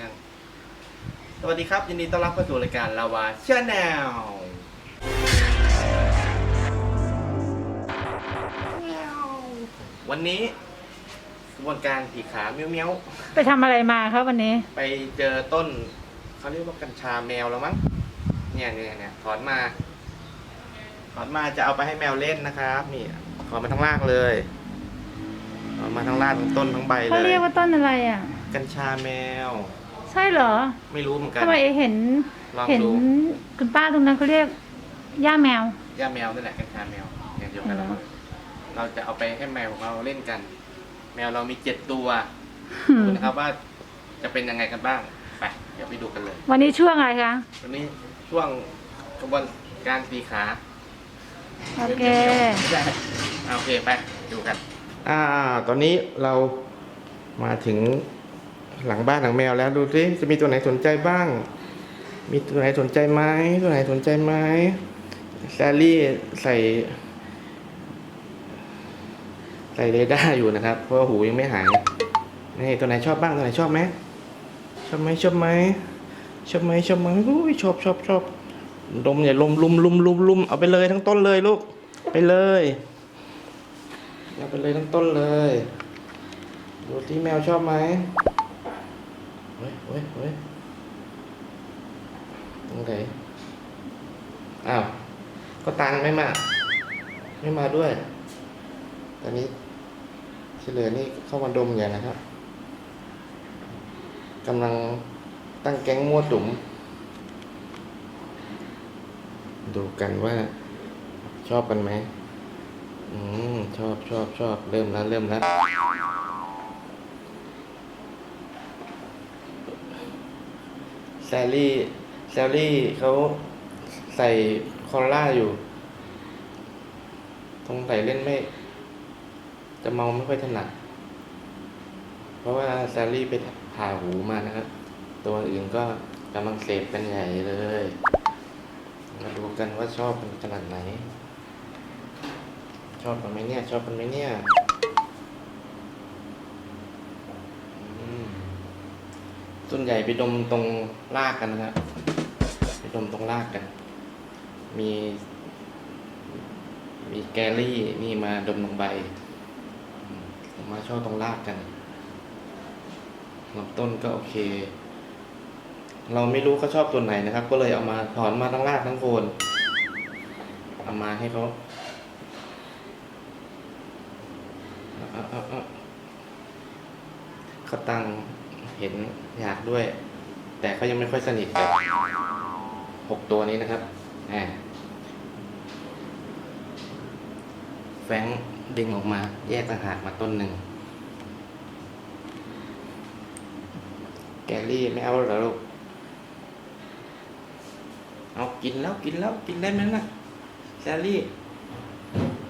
ยังสวัสดีครับ ยินดีต้อนรับเข้าสู่รายการลาวาชาแนลวันนี้กระบวนการผีขาเมี้ยวเมี้ยวไปทำอะไรมาครับวันนี้ ๆไปเจอต้นเขาเรียกว่ากัญชาแมวแล้วมั้งเนี่ยเนี่ยเนี่ยถอนมาถอนมาจะเอาไปให้แมวเล่นนะครับนี่ถอนมาทั้งรากเลยถอนมาทั้งรากทั้งต้นทั้งใบเลเขาย เรียกว่าต้นอะไรอะ กัญชาแมวใช่เหรอไม่รู้เหมือนกัน ทำไมเห็น ลองเห็นดูคุณป้าตรงนั้นเขาเรียกย่าแมว ย่าแมวนั่นแหละกัญชาแมวอย่างเดียวกันเหรอเลยเราจะเอาไปให้แมวของเราเล่นกัน แมวเรามีเจ็ดตัวอืมดูนะครับว่าจะเป็นยังไงกันบ้างไปเดี๋ยวไปดูกันเลย วันนี้ช่วงอะไรคะ วันนี้ช่วงกระบวนการตีขาโอเคไม่ได้อ่าโอเคไปดูกัน อ่า ตอนนี้เรามาถึง หลังบ้านหลังแมวแล้วดูสิจะมีตัวไหนสนใจบ้าง มีตัวไหนสนใจไหมตัวไหนสนใจไหมแซลลี่ใส่ ใส่เรดาร์อยู่นะครับ เพราะหูยังไม่หายนี่ตัวไหนชอบบ้างตัวไหนชอบไหมชอบไหมชอบไหมชอบไหมชอบไหมอุ้ยชอบชอบชอบลมอย่าลมลุมลุมลุมลุมเอาไปเลยทั้งต้นเลยลูกไปเลยเอาไปเลยทั้งต้นเลย ดูที่แมวชอบไหม เฮ้ยเฮ้ยเฮ้ยตรงไหนอ้าว ก็ตังไม่มา ไม่มาด้วย ตอนนี้เฉลยนี่เข้ามาดมอย่างนะครับกำลังตั้งแก๊งมั่วตุ๋ม ดูกันว่าชอบกันไหม อืม ชอบชอบชอบเริ่มแล้ว เริ่มแล้ว แซลลี่แซลลี่เขาใส่คอลล่าอยู่ ตรงใส่เล่นไม่ จะเมาไม่ค่อยถนัด เพราะว่าแซลลี่ไปผ่าหูมานะครับ ตัวอื่นก็กำลังเสพกันใหญ่เลย มาดูกันว่าชอบกันขนาดไหน ชอบกันไหมเนี่ย ชอบกันไหมเนี่ยอืม ส่วนใหญ่ไปดมตรงรากกันนะครับไปดมตรงรากกัน มี มีแกลลี่นี่มาดมตรงใบอืมผมมาชอบตรงรากกันลำต้นก็โอเค เราไม่รู้เขาชอบตัวไหนนะครับ ก็เลยเอามาถอนมาทั้งรากทั้งโคนเอามาให้เขาเอาเอาเอาเขาตัง เห็นอยากด้วย แต่เขายังไม่ค่อยสนิทกับหกตัวนี้นะครับแหมแฟงดึงออกมา แยกต่างหากมาต้นหนึ่ง แกลลี่ไม่เอาหรอลูก เอากินแล้วกินแล้วกินได้ไหมนะแซลลี่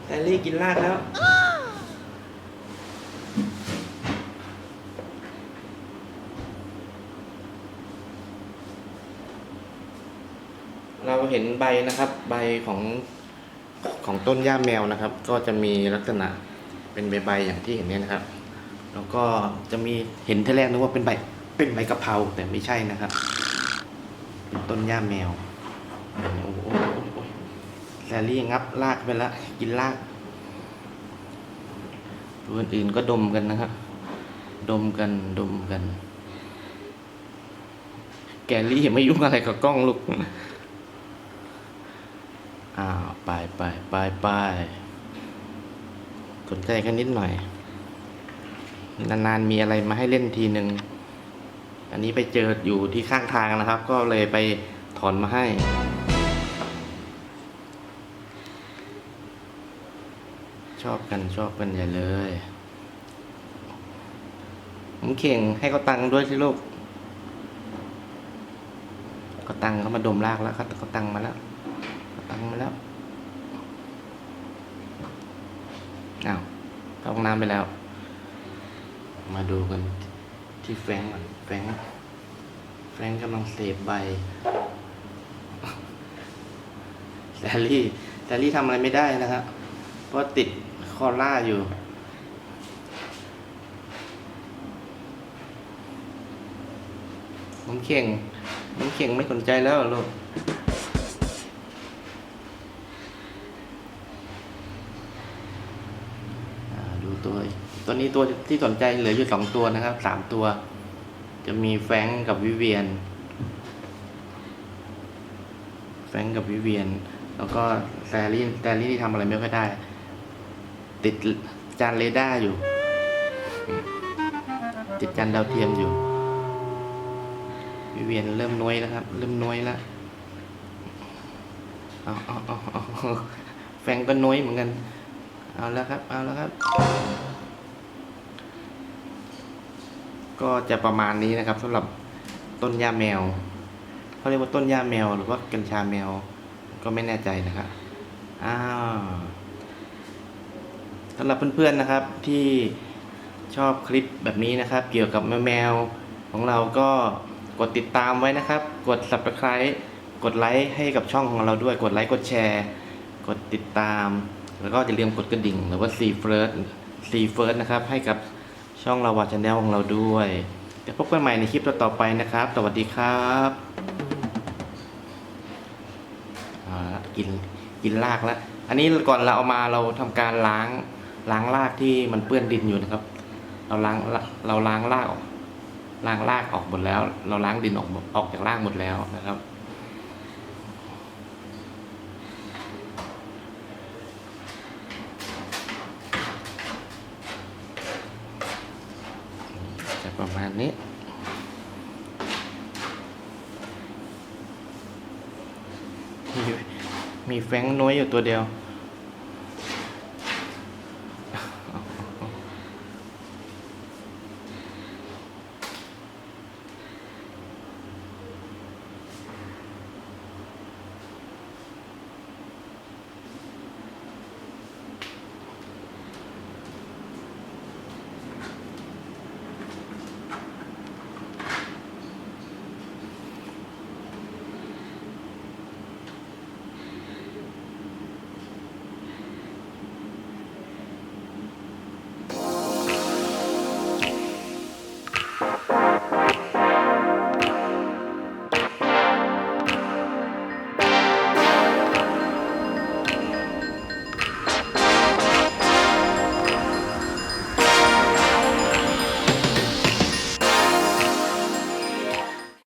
แซลลี่กินรากแล้ว เราเห็นใบนะครับ ใบของของต้นหญ้าแมวนะครับ ก็จะมีลักษณะเป็นใบใบอย่างที่เห็นเนี่ยนะครับ แล้วก็จะมีเห็นทีแรกนึกว่าเป็นใบเป็นใบกะเพราแต่ไม่ใช่นะครับเป็นต้นหญ้าแมวโอ้โหแซลลี่งับลากไปแล้วกินลากตัวอื่นก็ดมกันนะครับ ดมกันดมกัน แกลลี่ไม่ยุ่งอะไรกับกล้องลูก อ้าวไปไปไปไปสนใจกันนิดหน่อย นานๆมีอะไรมาให้เล่นทีหนึ่งอันนี้ไปเจออยู่ที่ข้างทางนะครับ ก็เลยไปถอนมาให้ชอบกันชอบกันใหญ่เลย ผมเข่งให้เขาตังค์ด้วยสิลูกเขาตังค์เขามาดมรากแล้วเขาเขาตังค์มาแล้ว งค์มาแล้วอ้าวเข้าห้องน้ำไปแล้ว มาดูกันที่แฟงก่อนแฟงแฟงกำลังเสพใบแซลลี่แซลลี่ทำอะไรไม่ได้นะครับเพราะติดคอล่าอยู่น้องเข่งน้องเข่งไม่สนใจแล้วลูกอ่าดู ตัว ตัวนี้ตัวที่สนใจเหลืออยู่สองตัวนะครับสามตัว จะมีแฟงกับวิเวียน แฟงกับวิเวียน แล้วก็แซรี่แซรี่ที่ทำอะไรไม่ค่อยได้ ติดจานเรดาร์อยู่ ติดจานดาวเทียมอยู่ วิเวียนเริ่มน้อยแล้วครับ เริ่มน้อยแล้วอาเอาเอาเอแฟงก็น้อยเหมือนกัน เอาแล้วครับ เอาแล้วครับ ก็จะประมาณนี้นะครับสำหรับต้นหญ้าแมวเขาเรียกว่าต้นหญ้าแมว หรือว่ากัญชาแมว ก็ไม่แน่ใจนะครับอ้าวสำหรับเพื่อนๆนะครับที่ชอบคลิปแบบนี้นะครับ เกี่ยวกับแมวของเราก็กดติดตามไว้นะครับ กด subscribe กดไลค์ให้กับช่องของเราด้วย กดไลค์ กดแชร์ กดติดตาม แล้วก็อย่าลืมกดกระดิ่งหรือว่า C first C first นะครับ ให้กับช่องเราวาชแนลของเราด้วยเดี๋ยวพบกันใหม่ในคลิปต่อไปนะครับ สวัสดีครับอ่ากินกินรากแล้ว อันนี้ก่อนเราเอามาเราทำการล้างล้างรากที่มันเปื้อนดินอยู่นะครับ เราล้างเราล้างรากออกล้างรากออกหมดแล้ว เราล้างดินออกออกจากรากหมดแล้วนะครับ จะประมาณ นี้มีมีแฟงน้อยอยู่ตัวเดียว